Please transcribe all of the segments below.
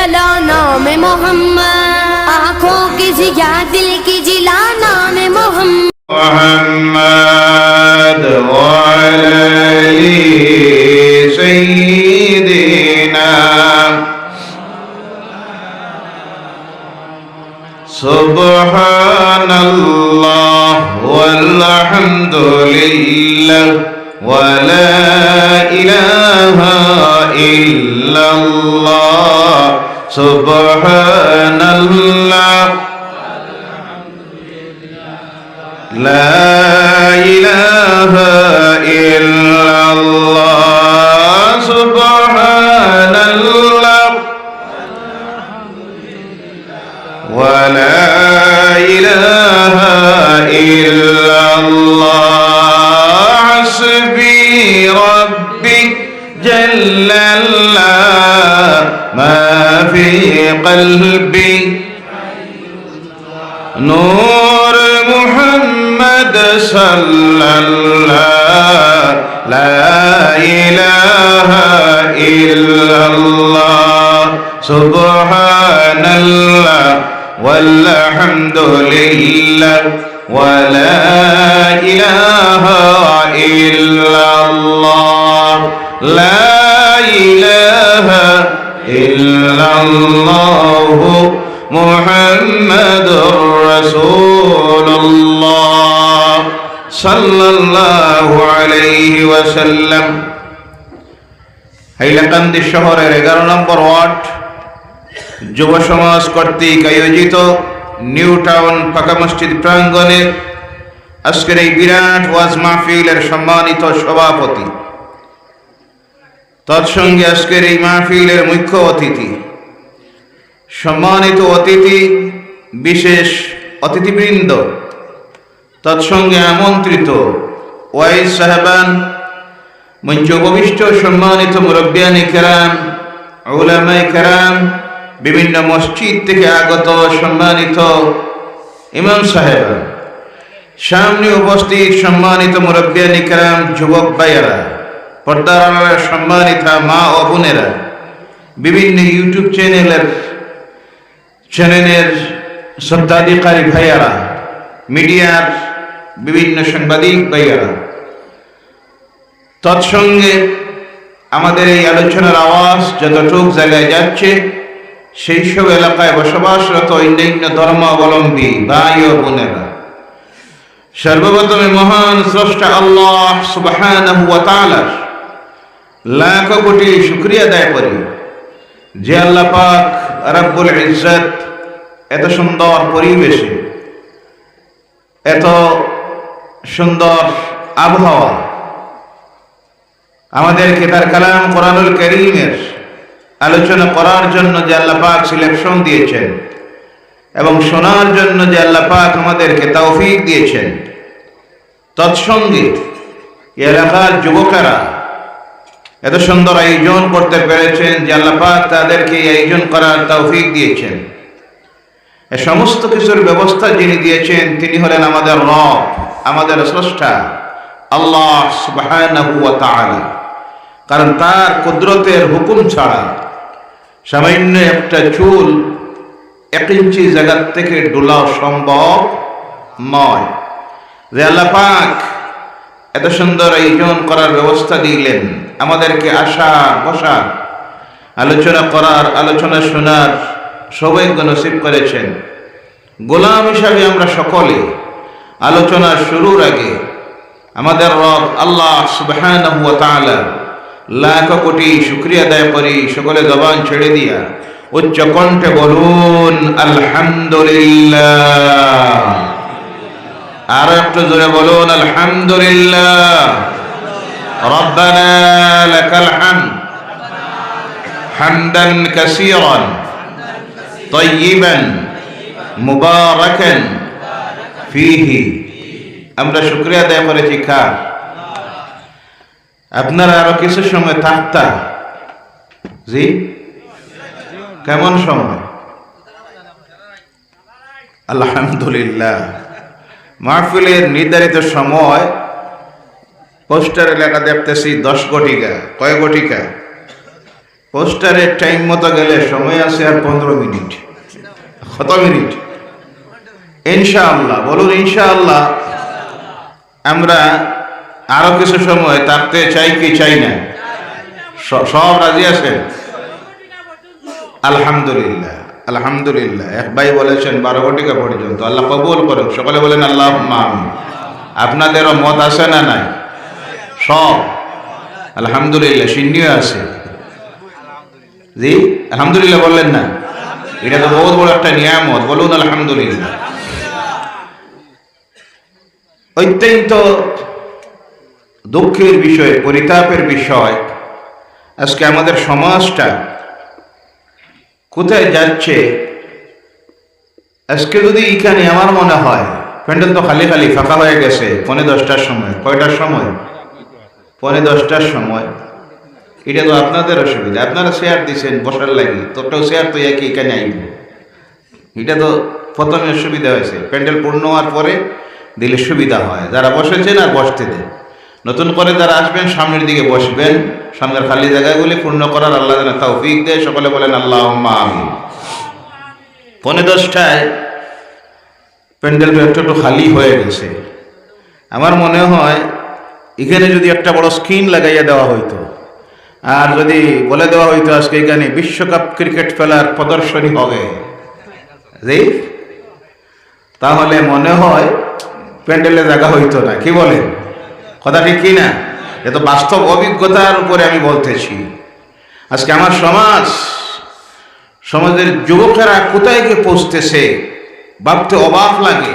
चलो नाम मोहम्मद आंखों की जिया दिल की जिला नाम मोहम्मद मोहम्मद सईदीना सुबहानल्लाह वल्हम्दुलिल्लाह ولا إله إلا الله. سبحان الله لا إله إلا الله. سبحان الله قلبي. نور محمد صلى الله. لا إله إلا الله. سبحان الله والحمد لله. ولا إله إلا الله. لا إله الله محمد رسول الله صلى الله عليه وسلم হাইলাকান্দি শহরের এগারো নম্বর ওয়ার্ড যুব সমাজ কর্তৃক আয়োজিত নিউ টাউন ফাঁকা মসজিদ প্রাঙ্গণে আজকের এই বিরাট ওয়াজ মাহফিলের সম্মানিত সভাপতি তৎসঙ্গে আজকের এই মাহফিলের মুখ্য অতিথি, সম্মানিত অতিথি, বিশেষ অতিথিবৃন্দ, তৎসঙ্গে আমন্ত্রিত ওয়াইজ সাহেবান মঞ্চ উপবিষ্ট সম্মানিত মুরব্বিয়ানি কেরাম ওলামাই কেরাম, বিভিন্ন মসজিদ থেকে আগত সম্মানিত ইমাম সাহেব সামনে উপস্থিত সম্মানিত মুরব্বিয়ানি কেরাম যুবক ভাইয়েরা পর্দার আড়ালে সম্মানিতা মা ও বোনেরা, বিভিন্ন ইউটিউব চ্যানেলের চ্যানেলের শ্রদ্ধাধিকারী ভাইয়ারা, মিডিয়ার বিভিন্ন সাংবাদিক ভাইয়ারা, তৎসঙ্গে আমাদের এই আলোচনার আওয়াজ যতটুক জায়গায় যাচ্ছে, সেই সব এলাকায় বসবাসরত অন্যান্য ধর্মাবলম্বী ভাই ও বোনেরা। সর্বপ্রথমে মহান স্রষ্টা আল্লাহ তাআলার লাখ কোটি শুক্রিয়া আদায় করি যে আল্লাহ পাক রব্বুল ইজ্জত এত সুন্দর পরিবেশে, এত সুন্দর আবহাওয়া আমাদেরকে তার কালাম কোরআনুল করিমের আলোচনা করার জন্য যে আল্লাহ পাক সিলেকশন দিয়েছেন এবং শোনার জন্য যে আল্লাহ পাক আমাদেরকে তৌফিক দিয়েছেন। তৎসঙ্গে এলাকার যুবকেরা এত সুন্দর আয়োজন করতে পেরেছেন যে আল্লাহ পাক তাদেরকে আয়োজন করার তৌফিক দিয়েছেন। সমস্ত কিছুর ব্যবস্থা যিনি দিয়েছেন, তিনি হলেন আমাদের রব, আমাদের স্রষ্টা, আল্লাহ তাআলা। কারণ তার কুদরতের হুকুম ছাড়া সামান্য একটা চুল এক ইঞ্চি জায়গার থেকে ডোলা সম্ভব নয়। যে আল্লাহ পাক এত সুন্দর আয়োজন করার ব্যবস্থা দিলেন আমাদেরকে আসা বসা, আলোচনা করার, আলোচনা শোনার সৌভাগ্য নসিব করেছেন। গোলাম হিসাবে আমরা সকলে আলোচনা শুরুর আগে আমাদের রব আল্লাহ তাআলা লাখ কোটি শুক্রিয়া আদায় করি, সকলে জবান ছেড়ে দিয়া উচ্চ কণ্ঠে বলুন, আলহামদুলিল্লাহ। আর একটু জোরে বলুন, আলহামদুলিল্লাহ। ربنا لك الحمد حمدا كثيرا طيبا مباركا فيه আমরা শুক্রিয়া আদায় করেছি খা আপনারা আরো কিছু সময় থাকতা জি কেমন সময় আলহামদুলিল্লাহ মাহফিলের নির্ধারিত সময় পোস্টারে লেখা দেখতেছি, দশ কোটিকা, কয় কোটিকা? পোস্টারের টাইম মতো গেলে সময় আছে আর পনেরো মিনিট। কত মিনিট? ইনশাআল্লাহ, বলুন ইনশাআল্লাহ। আমরা আরও কিছু সময় থাকতে চাই কি, চাই না? সব রাজি আছেন? আলহামদুলিল্লাহ আলহামদুলিল্লাহ। এক ভাই বলেছেন, বারো ঘটিকা পর্যন্ত। আল্লাহ কবুল করুক। সকলে বলেন আল্লাহ আপনাদেরও মত আছে না নাই? সব। আলহামদুলিল্লাহ, সিন্নিও আছে। জি? আলহামদুলিল্লাহ বললেন না? এটা তো বহুত বড় একটা নিয়ামত, বলুন আলহামদুলিল্লাহ। অত্যন্ত দুঃখের বিষয়, পরিতাপের বিষয়। আজকে আমাদের সমাজটা কোথায় যাচ্ছে? আজকে যদি এখানে আমার মনে হয়, প্যান্ডেল তো খালি খালি ফাঁকা হয়ে গেছে, পৌনে দশটার সময়, কয়টার সময়? পৌনে দশটার সময়। এটা তো আপনাদের অসুবিধা। আপনারা শেয়ার দিচ্ছেন বসার লাগি। তোরটাও শেয়ার তো একই, এখানে আইব। এটা তো প্রথমে সুবিধা হয়েছে। প্যান্ডেল পূর্ণ হওয়ার পরে দিলে সুবিধা হয়। যারা বসেছেন আর বসতে দেন। নতুন করে যারা আসবেন, সামনের দিকে বসবেন। সামনের খালি জায়গাগুলি পূর্ণ করার আল্লাহ যেন তৌফিক দেয়। সকলে বলেন আল্লাহ আমি পৌনে দশটায় প্যান্ডেলটা একটু একটু খালি হয়ে গেছে। আমার মনে হয় এখানে যদি একটা বড় স্ক্রিন লাগাইয়া দেওয়া হইতো, আর যদি বলে দেওয়া হইতো আজকে এখানে বিশ্বকাপ ক্রিকেট খেলার প্রদর্শনী হবে তাহলে মনে হয় প্যান্ডেলে জায়গা হইতো না। কি বলেন? কথা ঠিক কি না? এ তো বাস্তব অভিজ্ঞতার উপরে আমি বলতেছি। আজকে আমার সমাজ, সমাজের যুবকেরা কোথায় গিয়ে পৌঁছতেছে, ভাবতে অবাক লাগে।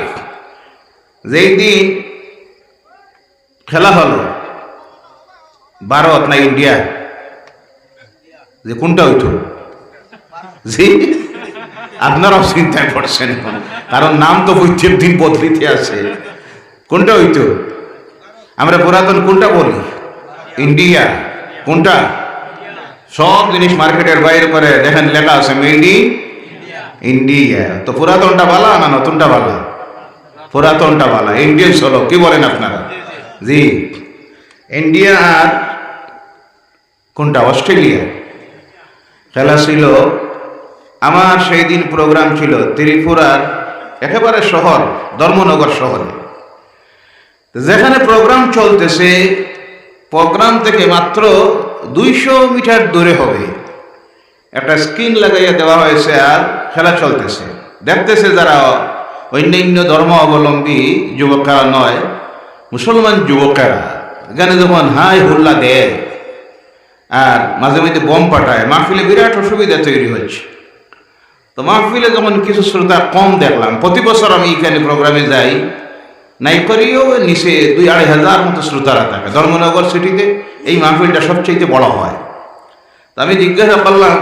যেই দিন খেলা হলো। ভারত না ইন্ডিয়া? যে কোনটা হইতো? জি? আপনারাও চিন্তায় পড়ছেন কারণ নাম তো প্রত্যেক দিন বদলিতে আছে কোনটা হইতো? আমরা পুরাতন কোনটা বলি? ইন্ডিয়া। কোনটা? সব জিনিস মার্কেটের বাইরে করে। দেখেন লেখা আছে মেড ইন ইন্ডিয়া তো পুরাতনটা বালা না নতুনটা বালা? পুরাতনটা বালা। ইন্ডিয়ান হলো কি বলেন আপনারা? জি। ইন্ডিয়া আর কোনটা? অস্ট্রেলিয়া খেলা ছিল আমার সেই দিন প্রোগ্রাম ছিল ত্রিপুরার একেবারে শহর, ধর্মনগর শহরে। যেখানে প্রোগ্রাম চলতেছে প্রোগ্রাম থেকে মাত্র দুইশো মিটার দূরে হবে। একটা স্ক্রিন লাগাইয়া দেওয়া হয়েছে আর খেলা চলতেছে। দেখতেছে যারা অন্যান্য ধর্ম অবলম্বী যুবকেরা নয় মুসলমান যুবকেরা, এখানে যখন হাই হুল্লা দেয়, আর মাঝে মাঝে বম পাঠায়, মাহফিলে বিরাট অসুবিধা তৈরি হচ্ছে। তো মাহফিলে যখন কিছু শ্রোতা কম দেখলাম, প্রতি বছর আমি এখানে প্রোগ্রামে যাই, নাই করিও নিচে দুই আড়াই হাজার মতো শ্রোতারা থাকে। ধর্মনগর সিটিতে এই মাহফিলটা সবচেয়ে বড় হয়। তো আমি জিজ্ঞাসা করলাম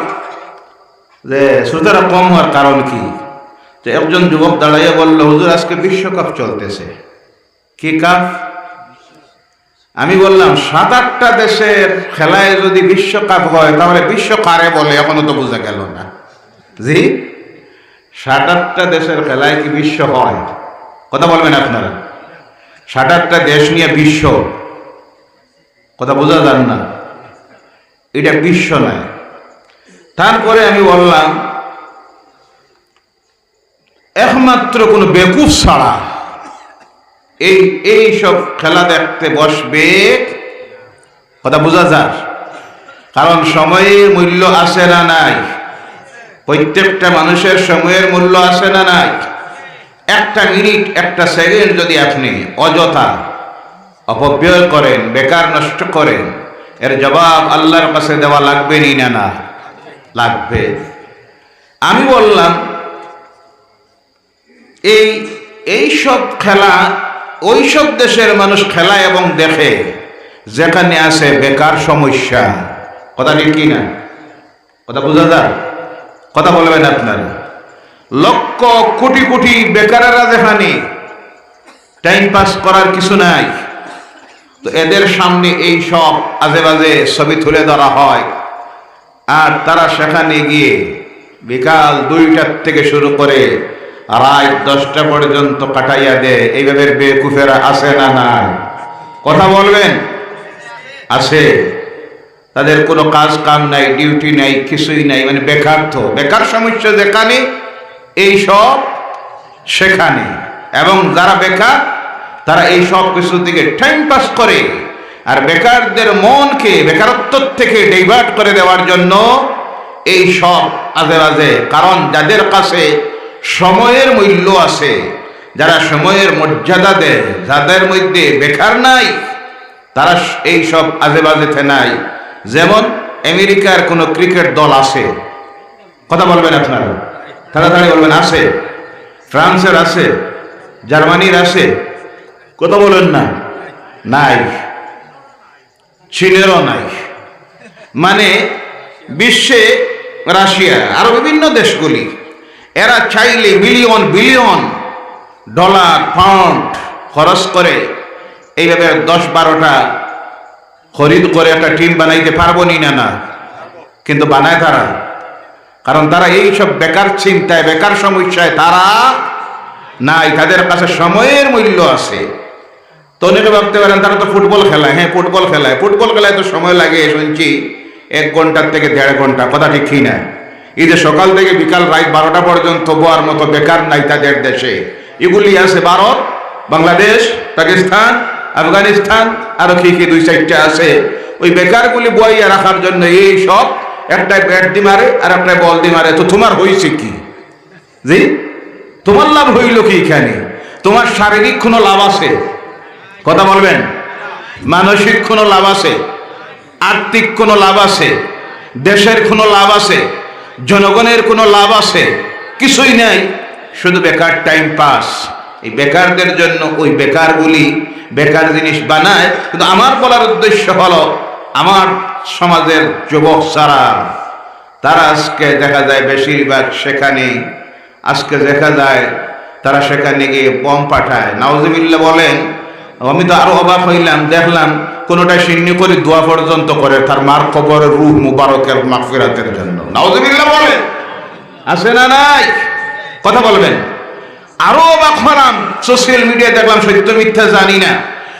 যে, শ্রোতারা কম হওয়ার কারণ কি? তো একজন যুবক দাঁড়াইয়া বলল, হুজুর, আজকে বিশ্বকাপ চলতেছে। কি কাপ আমি বললাম, সাত আটটা দেশের খেলায় যদি বিশ্বকাপ হয়, তাহলে বিশ্ব কারে বলে? এখনও তো বোঝা গেল না। জি? সাত আটটা দেশের খেলায় কি বিশ্ব হয়? কথা বলবেন আপনারা? সাত আটটা দেশ নিয়ে বিশ্ব। কথা বোঝা যান না। এটা বিশ্ব নয়। তারপরে আমি বললাম, একমাত্র কোনো বেকুফ ছাড়া এই এই সব খেলা দেখতে বসবে, কথা বোঝা যাক কারণ সময়ের মূল্য আছে না নাই। প্রত্যেকটা মানুষের সময়ের মূল্য আছে না নাই। একটা মিনিট, একটা সেকেন্ড যদি আপনি অযথা অপব্যয় করেন, বেকার নষ্ট করেন, এর জবাব আল্লাহর কাছে দেওয়া লাগবে নি না না? লাগবে। আমি বললাম, এই এই সব খেলা ওই সব দেশের মানুষ খেলা এবং দেখে, যেখানে আছে বেকার সমস্যা। কথা ঠিক কি না? কথা বোঝা যায়? কথা বলবেন আপনারা। লক্ষ কোটি কোটি বেকারেরা যেখানে টাইম পাস করার কিছু নাই, তো এদের সামনে এই সব আজে বাজে ছবি তুলে ধরা হয়। আর তারা সেখানে গিয়ে বিকাল দুইটার থেকে শুরু করে রাত দশটা পর্যন্ত কাটাইয়া দেয় এইভাবে বেকুফেরা আসে না নাই? কথা বলবেন? আছে। তাদের কোনো কাজ কাম নাই, ডিউটি নাই, কিছুই নাই মানে বেকার তো। বেকার সমস্যা যেখানে, এই সব সেখানে। এবং যারা বেকার, তারা এই সব কিছুর দিকে টাইম পাস করে। আর বেকারদের মনকে, বেকারত্ব থেকে ডাইভার্ট করে দেওয়ার জন্য এই সব আজে বাজে কারণ যাদের কাছে সময়ের মূল্য আছে। যারা সময়ের মর্যাদা দেয়, যাদের মধ্যে বেকার নাই, তারা এই সব আজে বাজেতে নাই। যেমন আমেরিকার কোনো ক্রিকেট দল আছে। কথা বলবেন আপনারা? তাড়াতাড়ি বলবেন, আছে। ফ্রান্সের আছে, জার্মানির আছে। কথা বলেন না। নাই। চীনেরও নাই। মানে বিশ্বে রাশিয়া, আরও বিভিন্ন দেশগুলি। এরা চাইলে মিলিয়ন বিলিয়ন ডলার পাউন্ড খরচ করে এইভাবে দশ বারোটা খরিদ করে একটা টিম বানাইতে পারব নি, না। না কিন্তু বানায় তারা। কারণ তারা এই সব বেকার চিন্তায়, বেকার সমস্যায় তারা নাই, তাদের কাছে সময়ের মূল্য আছে। তো অনেকে ভাবতে পারেন, তারা তো ফুটবল খেলায়। হ্যাঁ ফুটবল খেলায়। ফুটবল খেলায় তো সময় লাগে, শুনছি। এক ঘণ্টার থেকে দেড় ঘণ্টা, কথা ঠিক না? এই যে সকাল থেকে বিকাল রাত বারোটা পর্যন্ত বোয়ার মতো বেকার নাই তাদের দেশে। এগুলি আছে ভারত, বাংলাদেশ, পাকিস্তান, আফগানিস্তান, আরও কি কি দুই চারটা আছে। ওই বেকারগুলি বইয়া রাখার জন্য এই সব একটা ব্যাট দি মারে আর একটা বল দি মারে। তো তোমার হয়েছে কি? জি? তোমার লাভ হইল কি এখানে? তোমার শারীরিক কোনো লাভ আছে? কথা বলবেন? মানসিক কোনো লাভ আছে? আর্থিক কোনো লাভ আছে? দেশের কোনো লাভ আছে? জনগণের কোনো লাভ আছে? কিছুই নাই। শুধু বেকার টাইম পাস এই বেকারদের জন্য ওই বেকারগুলি বেকার জিনিস বানায়। কিন্তু আমার বলার উদ্দেশ্য হলো, আমার সমাজের যুবক সারা তারা আজকে দেখা যায় বেশিরভাগ সেখানে, আজকে দেখা যায় তারা সেখানে গিয়ে বম পাঠায়। নাওজিবিল্লা বলেন আমি তো আরও অবাক হইলাম, দেখলাম কোনোটা সিন্নি করে দোয়া পর্যন্ত করে, তার মার খবর রুহ মুবারকের মাগফিরাতের জন্য। বলেন। আছে না নাই? কথা বলবেন। আরও অবাক হলাম, সোশ্যাল মিডিয়ায় দেখলাম সত্য মিথ্যা জানি না।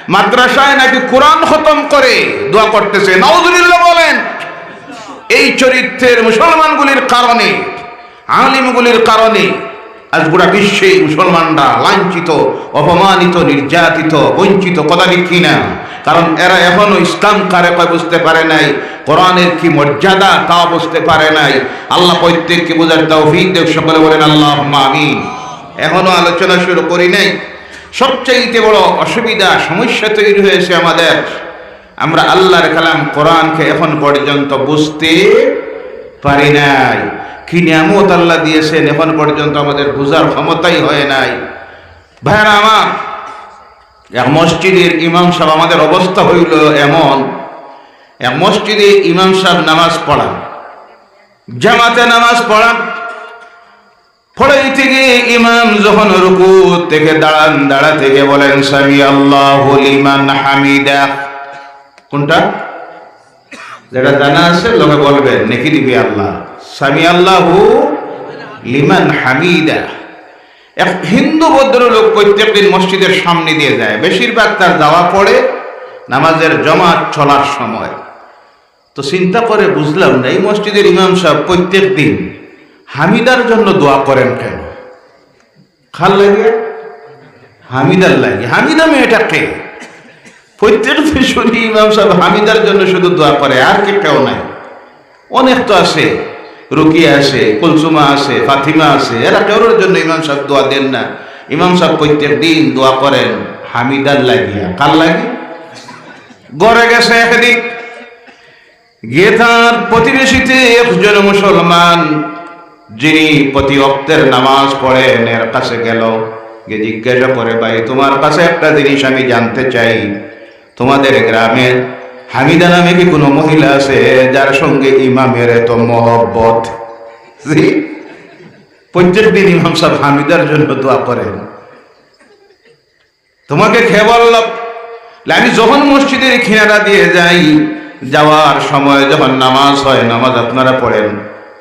মাদ্রাসায় নাকি কোরআন খতম করে দোয়া করতেছে, নাউজুবিল্লাহ বলেন। এই চরিত্রের মুসলমানগুলির কারণে, আলিমগুলির কারণে আজ গোটা বিশ্বে মুসলমানরা লাঞ্ছিত, অপমানিত, নির্যাতিত, বঞ্চিত, কথা লিখি না। কারণ এরা এখনও ইসলাম কারে কয় বুঝতে পারে নাই, কোরআনের কি মর্যাদা তাও বুঝতে পারে নাই। আল্লাহ প্রত্যেককে বোঝার তৌফিক দেব সকলে বলেন আল্লাহ আমিন। এখনও আলোচনা শুরু করি নাই। সবচেয়ে বড় অসুবিধা, সমস্যা তৈরি হয়েছে আমাদের। আমরা আল্লাহর কালাম কোরআনকে এখন পর্যন্ত বুঝতে পারি নাই। কি নিয়ামত আল্লাহ দিয়েছেন, এখন পর্যন্ত আমাদের বোঝার ক্ষমতাই হয় নাই। ভাইরা আমার, এক মসজিদের ইমাম সাহেব, আমাদের অবস্থা হইল এমন, এক মসজিদে ইমাম সাহেব নামাজ পড়ান, জামাতে নামাজ পড়ান পড়াইতে গিয়ে ইমাম যখন রুকু থেকে দাঁড়ান, দাঁড়া থেকে বলেন, সামি আল্লাহ লিমান হামিদা। কোনটা? যেটা জানা আছে, লোকে বলবে, নেকি দিবি আল্লাহ? সামি আল্লাহ লিমান হামিদা। এক হিন্দু ভদ্রলোক প্রত্যেকদিন মসজিদের সামনে দিয়ে যায়। বেশিরভাগ তার যাওয়া পড়ে নামাজের জমাত চলার সময়। তো চিন্তা করে বুঝলাম না, এই মসজিদের ইমাম সাহেব প্রত্যেক দিন হামিদার জন্য দোয়া করেন কেন? খাল লাগে হামিদার লাগে হামিদা মেয়েটা কে? প্রত্যেক শুনি ইমাম সাহেব হামিদার জন্য শুধু দোয়া করে, আর কে কেউ নাই। অনেক তো আছে রুকিয়া আছে কুলসুমা আছে ফাতিমা আছে এরা কেউর জন্য ইমাম সাহেব দোয়া দেন না। ইমাম সাহেব প্রত্যেক দিন দোয়া করেন, হামিদার লাগিয়া। কার লাগে? গড়ে গেছে একদিক। গিয়ে তার প্রতিবেশীতে একজন মুসলমান, যিনি প্রতি অক্তের নামাজ পড়েন, এর কাছে গেল। গিয়ে জিজ্ঞাসা করে, ভাই, তোমার কাছে একটা জিনিস আমি জানতে চাই। তোমাদের গ্রামে হামিদা নামে কি কোনো মহিলা আছে যার সঙ্গে ইমামের এত মহব্বত? প্রত্যেক দিন ইমাম সাহেব হামিদার জন্য দোয়া করেন তোমাকে খেয়ে বললাম আমি যখন মসজিদের কিনারা দিয়ে যাই, যাওয়ার সময় যখন নামাজ হয়, নামাজ আপনারা পড়েন,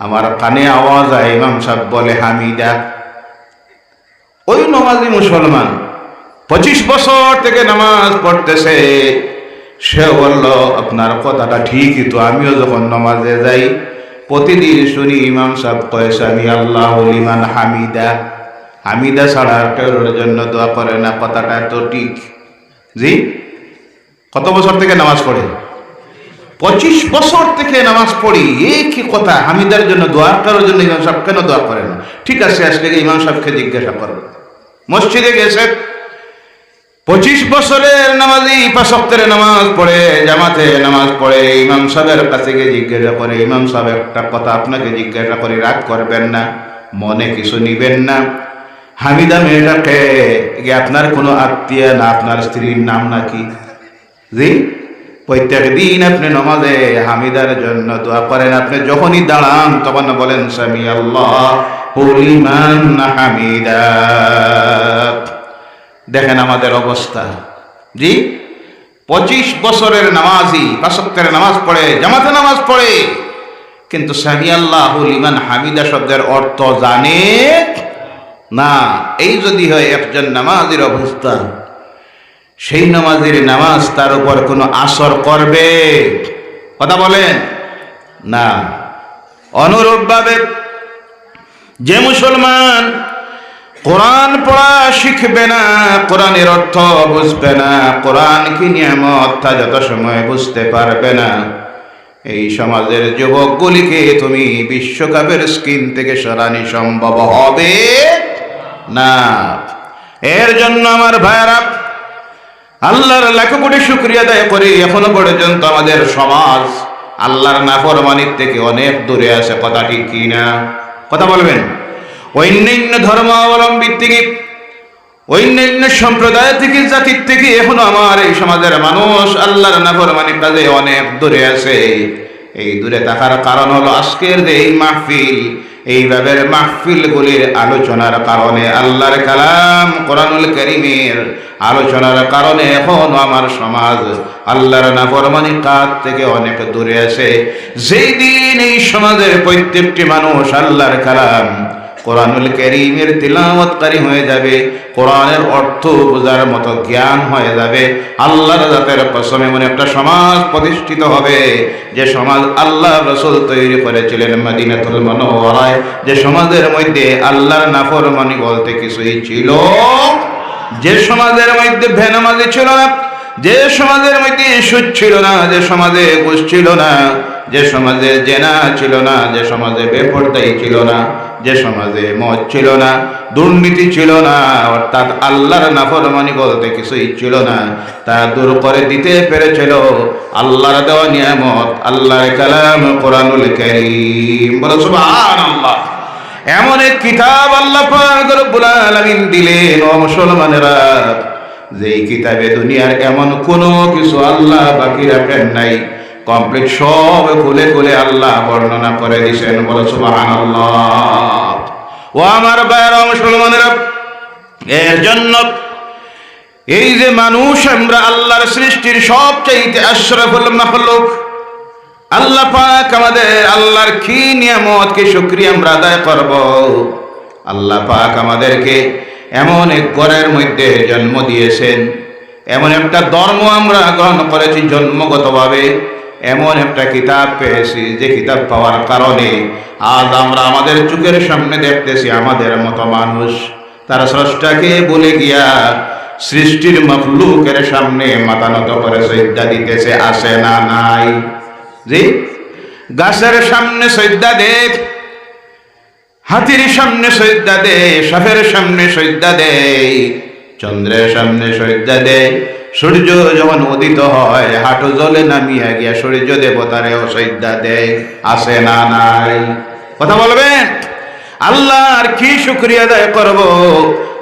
আমার কানে আওয়াজ হয় ইমাম সাহেব বলে, হামিদা, ওই নমাজি মুসলমান পঁচিশ বছর থেকে নামাজ পড়তেছে। সে বলল, আপনার কথাটা ঠিকই তো, আমিও যখন নামাজে যাই, প্রতিদিন শুনি ইমাম সাহেব কয়েছে আমি আল্লাহ ইমান হামিদা। হামিদা ছাড়া কেউর জন্য দোয়া করে না, কথাটা তো ঠিক। জি? কত বছর থেকে নামাজ পড়ে? পঁচিশ বছর থেকে নামাজ পড়ি, এ কি কথা? হামিদার জন্য দোয়া করার জন্য ইমাম সাহেব কেন দোয়া করে না? ঠিক আছে আজকে ইমাম সাহেবকে জিজ্ঞাসা করব মসজিদে গেছে পঁচিশ বছরের নামাজি পাশক্তের নামাজ পড়ে, জামাতে নামাজ পড়ে, ইমাম সাহেবের কাছে গিয়ে জিজ্ঞাসা করে, ইমাম সাহেব, একটা কথা আপনাকে জিজ্ঞাসা করে, রাগ করবেন না, মনে কিছু নিবেন না। হামিদা মেয়েটাকে আপনার কোনো আত্মীয় না আপনার স্ত্রীর নাম নাকি? জি? প্রত্যেক দিন আপনি নমাজে হামিদার জন্য দোয়া করেন, আপনি যখনই দাঁড়ান, তখন বলেন সামি আল্লাহ হামিদা। দেখেন আমাদের অবস্থা। জি? পঁচিশ বছরের নামাজি পাশক্তের নামাজ পড়ে, জামাতে নামাজ পড়ে। কিন্তু সামি আল্লাহ ইমান হামিদা শব্দের অর্থ জানে না। এই যদি হয় একজন নামাজির অবস্থা, সেই নামাজের নামাজ তার উপর কোনো আসর করবে? কথা বলেন? না। অনুরূপভাবে যে মুসলমান কোরআন পড়া শিখবে না, কোরআনের অর্থ বুঝবে না, কোরআন কি নিয়ামত তা যত সময় বুঝতে পারবে না। এই সমাজের যুবকগুলিকে তুমি বিশ্বকাপের স্ক্রিন থেকে সরানি সম্ভব হবে না। এর জন্য আমার ভাইয়ারা, আল্লাহর লাখ কোটি শুক্রিয়া দায় করি। এখনও পর্যন্ত আমাদের সমাজ আল্লাহর নাফরমানির থেকে অনেক দূরে আছে, কথা ঠিক কি না কথা বলবেন? অন্যান্য ধর্মাবলম্বী থেকে, অন্যান্য সম্প্রদায় থেকে, জাতির থেকে এখনও আমার এই সমাজের মানুষ আল্লাহর নাফরমানির কাজে অনেক দূরে আছে। এই দূরে থাকার কারণ হলো আজকের যে এই মাহফিল এইভাবে মাহফিলগুলির আলোচনার কারণে আল্লাহর কালাম কোরআনুল করিমের আলোচনার কারণে এখন আমার সমাজ আল্লাহর নাফরমানির কাজ থেকে অনেক দূরে আছে। যেই দিন এই সমাজের প্রত্যেকটি মানুষ আল্লাহর কালাম কোরআনুল করিমের তিলাওয়াতকারী হয়ে যাবে, কোরআনের অর্থ বোঝার মতো জ্ঞান হয়ে যাবে, আল্লাহর জাতের কসম এমন একটা সমাজ প্রতিষ্ঠিত হবে। যে সমাজ আল্লাহ রসুল তৈরি করেছিলেন মদিনাতুল মনোহরায় যে সমাজের মধ্যে আল্লাহর নাফরমানি বলতে কিছুই ছিল, যে সমাজের মধ্যে ভেনামাজি ছিল না, যে সমাজের মধ্যে সুদ ছিল না, যে সমাজে ঘুষ ছিল না যে সমাজে জেনা ছিল না, যে সমাজে বেপরদাই ছিল না, যে সমাজে মদ ছিল না, দুর্নীতি ছিল না, অর্থাৎ আল্লাহর নাফরমানি বলতে কিছুই ছিল না। তা দূর করে দিতে পেরেছিল আল্লাহর দেওয়া নিয়ামত, আল্লাহর কালাম কোরআনুল করিম। বলো, সুবহানাল্লাহ। এমন এক কিতাব আল্লাহ পাক রব্বুল আলামিন দিলেন, ও মুসলমানেরা, যেই কিতাবে দুনিয়ার এমন কোনো কিছু আল্লাহ বাকি রাখেন নাই কমপ্লিট সব খুলে খুলে আল্লাহ বর্ণনা করে দিয়েছেন বলে সুবহানাল্লাহ। ও আমার বাইরা মুসলমানেরা, এর জন্য এই যে মানুষ আমরা আল্লাহর সৃষ্টির সবচাইতে আশরাফুল মাখলুক, আল্লাহ পাক আমাদের আল্লাহর কি নিয়ামত, কি শুক্রিয়া আমরা আদায় করব? আল্লাহ পাক আমাদেরকে এমন এক ঘরের মধ্যে জন্ম দিয়েছেন, এমন একটা ধর্ম আমরা গ্রহণ করেছি জন্মগতভাবে। এমন একটা কিতাব পেয়েছি, যে কিতাব পাওয়ার কারণে আজ আমরা আমাদের চোখের সামনে দেখতেছি আমাদের মতো মানুষ। তারা স্রষ্টাকে বলে গিয়া সৃষ্টির মখলুকের সামনে মাথা নত করে সজ্জা দিতেছে আসে না নাই? জি? গাছের সামনে সজ্জা দেখ হাতির সামনে সজ্জা দে, সাপের সামনে সজ্জা দে, চন্দ্রের সামনে সজ্জা দে সূর্য যখন উদিত হয়, হাঁটু জলে নামিয়া গিয়া সূর্য দেবতারেও সজ্জা দেয়। আসে না নাই। কথা বলবেন? আল্লাহর কি শুক্রিয়া আদায় করব?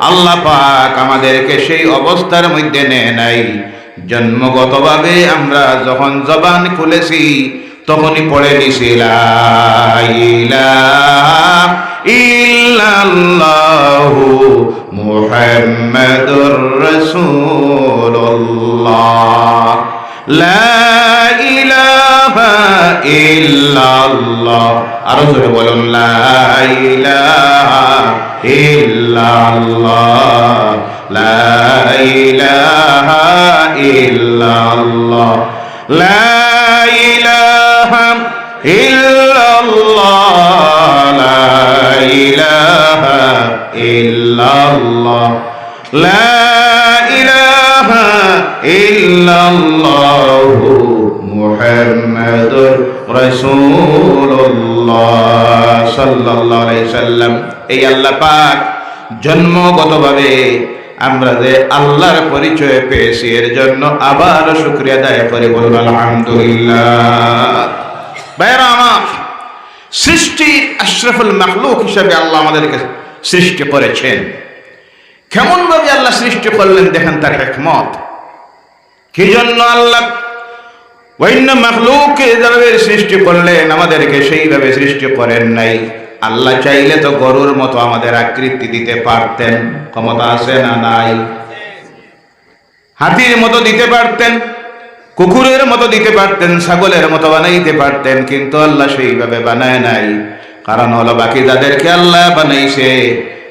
আল্লাহ পাক আমাদেরকে সেই অবস্থার মধ্যে নেয় নাই। জন্মগতভাবে আমরা যখন জবান খুলেছি, তখনই পড়ে নিছি, লা ইলাহা ইল্লাল্লাহু محمد رسول الله. لا إله إلا الله. أرجو بقولون لا إله إلا الله. لا إله إلا الله. لا إله إلا الله. لا إله إلا ইল্লাল্লাহ। লা ইলাহা ইল্লাল্লাহু মুহাম্মাদুর রাসূলুল্লাহ সাল্লাল্লাহু আলাইহি সাল্লাম। এই আল্লাহ পাক জন্মগতভাবে আমরা যে আল্লাহর পরিচয় পেয়েছি, এর জন্য আবার শুক্রিয়া দায় করে বলব আলহামদুলিল্লাহ। বাইরা আমার সৃষ্টির আশরাফুল মাকলুক হিসাবে আল্লাহ আমাদেরকে সৃষ্টি করেছেন। কেমন ভাবে আল্লাহ সৃষ্টি করলেন দেখেন তার হেকমত। কি জন্য আল্লাহ অন্য মাখলুককে যেভাবে সৃষ্টি করলেন, আমাদেরকে সেইভাবে সৃষ্টি করেন নাই। আল্লাহ চাইলে তো গরুর মতো আমাদের আকৃতি দিতে পারতেন। ক্ষমতা আছে না নাই? হাতির মতো দিতে পারতেন, কুকুরের মতো দিতে পারতেন, ছাগলের মতো বানাইতে পারতেন, কিন্তু আল্লাহ সেইভাবে বানায় নাই। কারণ হলো বাকি যাদেরকে আল্লাহ বানাইছে,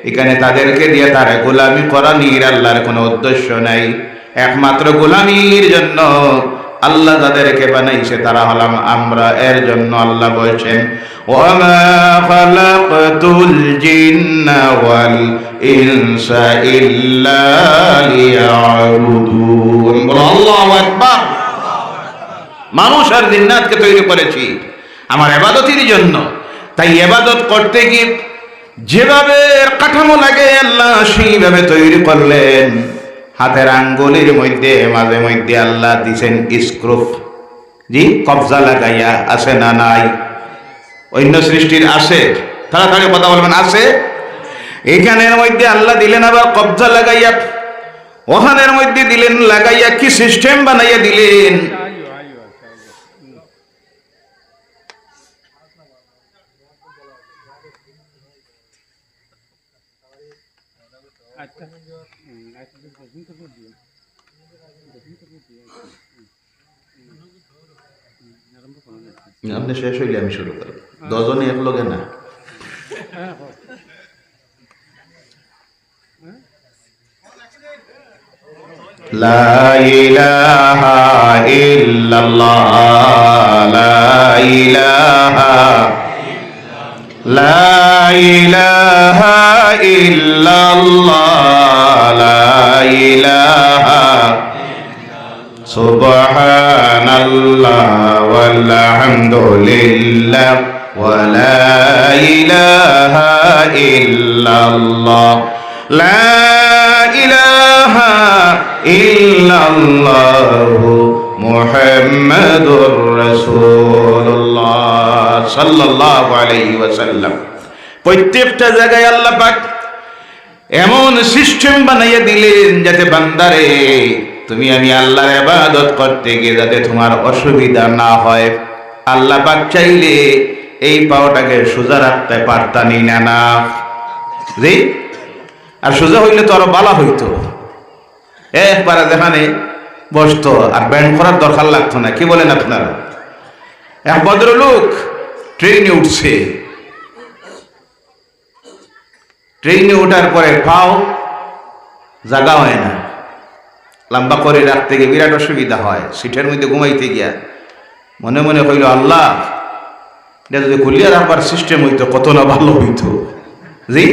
এখানে তাদেরকে দিয়ে তার গোলামি করা নির আল্লাহর কোনো উদ্দেশ্য নাই। একমাত্র গোলামির জন্য আল্লাহ যাদেরকে বানাইছে, তারা হলাম আমরা, এর জন্য আল্লাহ বলছেন মানুষ আর জিন্নাতকে তৈরি করেছি। আমার এবাদতির জন্য তাই এবাদত করতে গিয়ে যেভাবে কাঠামো লাগে আল্লাহ সেইভাবে তৈরি করলেন। হাতের আঙ্গুলির মধ্যে, মাঝে মধ্যে আল্লাহ দিছেন স্ক্রুপ। জি, কবজা লাগাইয়া আছে না নাই? অন্য সৃষ্টির আছে? তাড়াতাড়ি কথা বলবেন, আছে? এখানের মধ্যে আল্লাহ দিলেন আবার কবজা লাগাইয়া, ওখানের মধ্যে দিলেন, লাগাইয়া কি সিস্টেম বানাইয়া দিলেন আচ্ছা হুম, আচ্ছা দেখুন তো দিন আরম্ভ করুন আপনি শেষ হইলে আমি শুরু করি দশজনে এক লগে না হ্যাঁ হোক لا إله إلا الله لا إله لا إله إلا الله لا إله سبحان الله والحمد لله ولا إله إلا الله لا إله إلا الله محمد رسول الله صلى الله عليه وسلم প্রত্যেকটা জায়গায় আল্লাহ পাক এমন সিস্টেম বানাইয়া দিলেন যাতে বান্দারে তুমি আমি আল্লাহর ইবাদত করতে গিয়ে যাতে তোমার অসুবিধা না হয়। আল্লাহ পাক চাইলে এই পাওটাকে সোজা রাখতে পারতানি না না। জি? আর সোজা হইলে তো আরও বালা হইতো। একবারে যেখানে বসতো, আর ব্যান্ড করার দরকার লাগতো না। কি বলেন আপনারা? এক ভদ্রলোক ট্রেনে উঠছে। ট্রেনে ওঠার পরে পাও জাগা হয় না। লম্বা করে রাখতে গিয়ে বিরাট অসুবিধা হয়, সিটের মধ্যে ঘুমাইতে গিয়া। মনে মনে হইল, আল্লাহ, এটা যদি খুলিয়া রাখবার সিস্টেম হইতো, কত না ভালো হইতো। জি?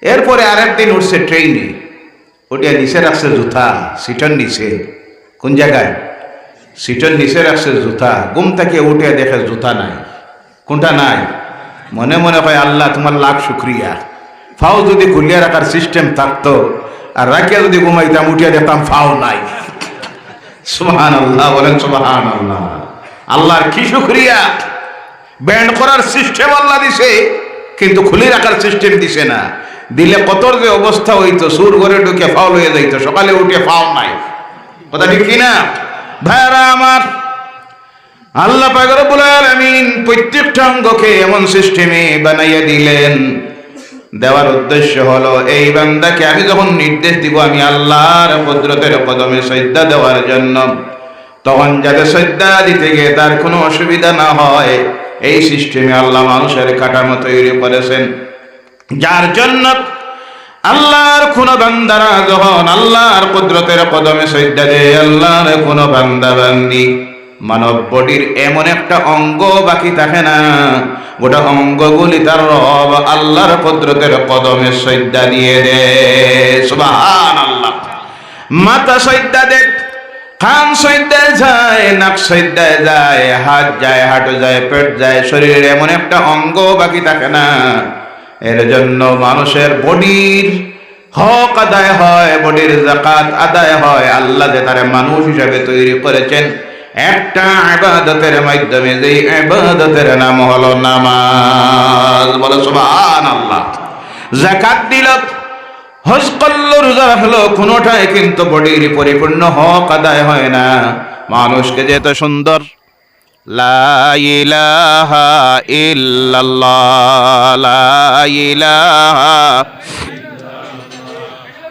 এরপরে আরেকদিন উঠছে ট্রেনে ওটা নিচে রাখছে জুতা, সিটের নিচে। কোন জায়গায়? সিটের নিচে রাখছে জুতা। গুম থেকে উঠে দেখে জুতা নাই। কোনটা নাই? মনে মনে হয় আল্লাহ, তোমার লাখ শুক্রিয়া। ফাও যদি খুলিয়া রাখার সিস্টেম থাকতো আর রাখিয়া যদি ঘুমাইতাম উঠিয়া দেখতাম ফাও নাই। সুবহান আল্লাহ বলেন সুবহান আল্লাহ আল্লাহর কি শুক্রিয়া? ব্যান্ড করার সিস্টেম আল্লাহ দিছে, কিন্তু খুলে রাখার সিস্টেম দিছে না। দিলে কতর যে অবস্থা হইতো, সুর ঘরে ঢুকে ফাউল হয়ে যাইতো, সকালে উঠে ফাউল নাই। কথা ঠিক কিনা? ভাইরা আমার, আল্লাহ পাক রব্বুল আমিন প্রত্যেকটা অঙ্গকে এমন সিস্টেমে বানাইয়া দিলেন। দেওয়ার উদ্দেশ্য হলো, এই বান্দাকে আমি যখন নির্দেশ দিব, আমি আল্লাহর কুদরতের কদমে সজ্জা দেওয়ার জন্য। তখন যাতে সজ্জা দিতে গিয়ে তার কোনো অসুবিধা না হয়। এই সিস্টেমে আল্লাহ মানুষের কাঠামো তৈরি করেছেন। যার জন্য আল্লাহর কোন বান্দারা যখন আল্লাহর কুদরতের কদমে সজ্জা দেয় আল্লাহর কোন বান্দা বান্দি, মানব বডির এমন একটা অঙ্গ বাকি থাকে না। গোটা অঙ্গগুলি তার রব আল্লাহর কুদরতের কদমে সজ্জা দিয়ে দে। সুবহান আল্লাহ মাথা সজ্জা দে, কান সজ্জায় যায়, নাক সজ্জায় যায়, হাত যায়, হাঁটু যায়, পেট যায়, শরীরের এমন একটা অঙ্গ বাকি থাকে না। এর জন্য মানুষের বডির হক আদায় হয়, বডির জাকাত আদায় হয়। আল্লাহ যে তারা মানুষ হিসাবে তৈরি করেছেন একটা ইবাদতের মাধ্যমে যে ইবাদতের নাম হলো নামাজ। বলো, সুবহানাল্লাহ। জাকাত দিল, হজ করল, রোজা রাখল, কোনোটাই কিন্তু বডির পরিপূর্ণ হক আদায় হয় না। মানুষকে যে এত সুন্দর। লা ইলাহা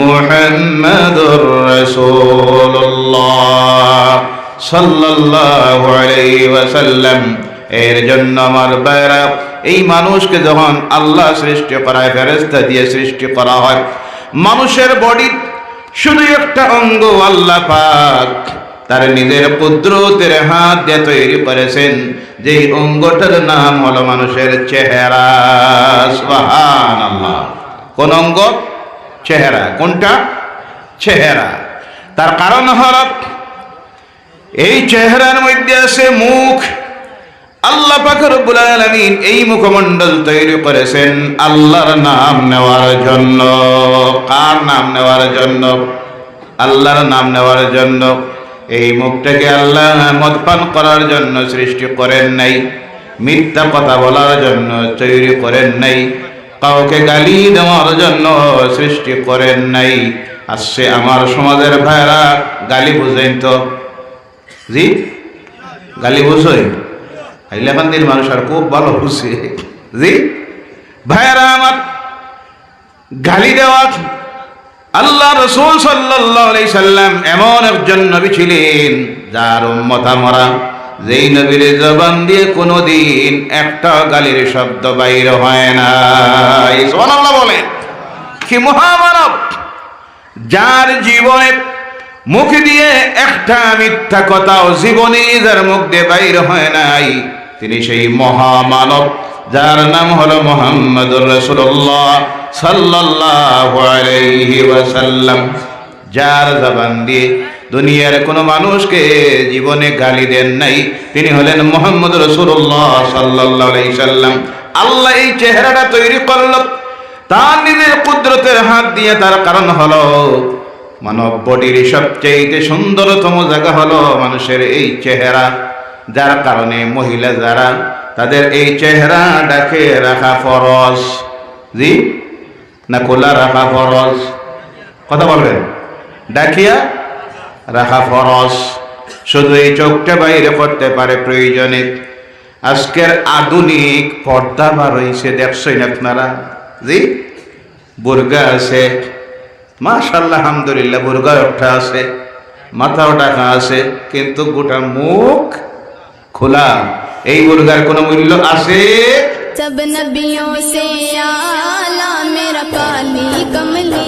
মুহাম্মাদুর রাসূলুল্লাহ সাল্লাল্লাহু আলাইহি ওয়াসাল্লাম। এর জন্য আমার বাইরা এই মানুষকে যখন আল্লাহ সৃষ্টি করায় ফেরেস্তা দিয়ে সৃষ্টি করা হয়, মানুষের বডির শুধু একটা অঙ্গ, আল্লাহ পাক তার নিজের পুত্রদের হাত দিয়ে তৈরি করেছেন, যেই অঙ্গটার নাম হলো মানুষের চেহারা। কোন অঙ্গ? চেহারা। কোনটা? চেহারা। তার কারণ হল, এই চেহারার মধ্যে আছে মুখ। আল্লাহ পাকের রব্বুল আলামিন এই মুখমণ্ডল তৈরি করেছেন আল্লাহর নাম নেওয়ার জন্য। কার নাম নেওয়ার জন্য? আল্লাহর নাম নেওয়ার জন্য। এই মুখটাকে আল্লাহ মদপান করার জন্য সৃষ্টি করেন নাই, মিথ্যা কথা বলার জন্য তৈরি করেন নাই। কাউকে গালি দেওয়ার জন্য সৃষ্টি করেন নাই। আসছে আমার সমাজের ভাইরা গালি বুঝেন তো। জি? গালি বুঝই? হাইলাকান্দির মানুষ আর খুব ভালো বুঝছে জি? ভাইরা আমার গালি দেওয়া আল্লাহ রসুল সাল্লাহ সাল্লাম এমন একজন নবী ছিলেন যার উম্মত আমরা যেই নবীর জবান দিয়ে কোনোদিন একটা গালির শব্দ বাইর হয় না। আল্লাহ বলেন। কি মহামানব? যার জীবনে মুখ দিয়ে একটা মিথ্যা কথাও জীবনে যার মুখ দিয়ে বাইর হয় নাই, তিনি সেই মহামানব, যার নাম হলো মোহাম্মদুর রসুল্লাহ আলাইহি ওয়াসাল্লাম, যার জবান দিয়ে দুনিয়ার কোনো মানুষকে জীবনে গালি দেন নাই। তিনি হলেন মোহাম্মদ রসুল্লাহ আলাইহি সাল্লাম। আল্লাহ এই চেহারাটা তৈরি করল। তার নিজের কুদরতের হাত দিয়ে তার কারণ হলো, মানব বডির সবচেয়ে সুন্দরতম জায়গা হলো মানুষের এই চেহারা। যার কারণে মহিলা যারা, তাদের এই চেহারা ডাকে রাখা ফরজ। জি? না খোলা রাখা ফরজ? কথা বলবেন? ডাকিয়া রাখা ফরস শুধু এই চোখটা বাইরে করতে পারে প্রয়োজনে। আজকের আধুনিক পর্দা বার হয়েছে দেখছেন আপনারা? জি? বুর্গা আছে। মাশাল আহমদুলিল্লাহ বুর্গা ওঠা আছে। মাথাও টাকা আছে, কিন্তু গোটা মুখ খোলা। এই বুর্গার কোনো মূল্য আছে? সব নবিয়ো সে আলা, মেরা পানি কমলি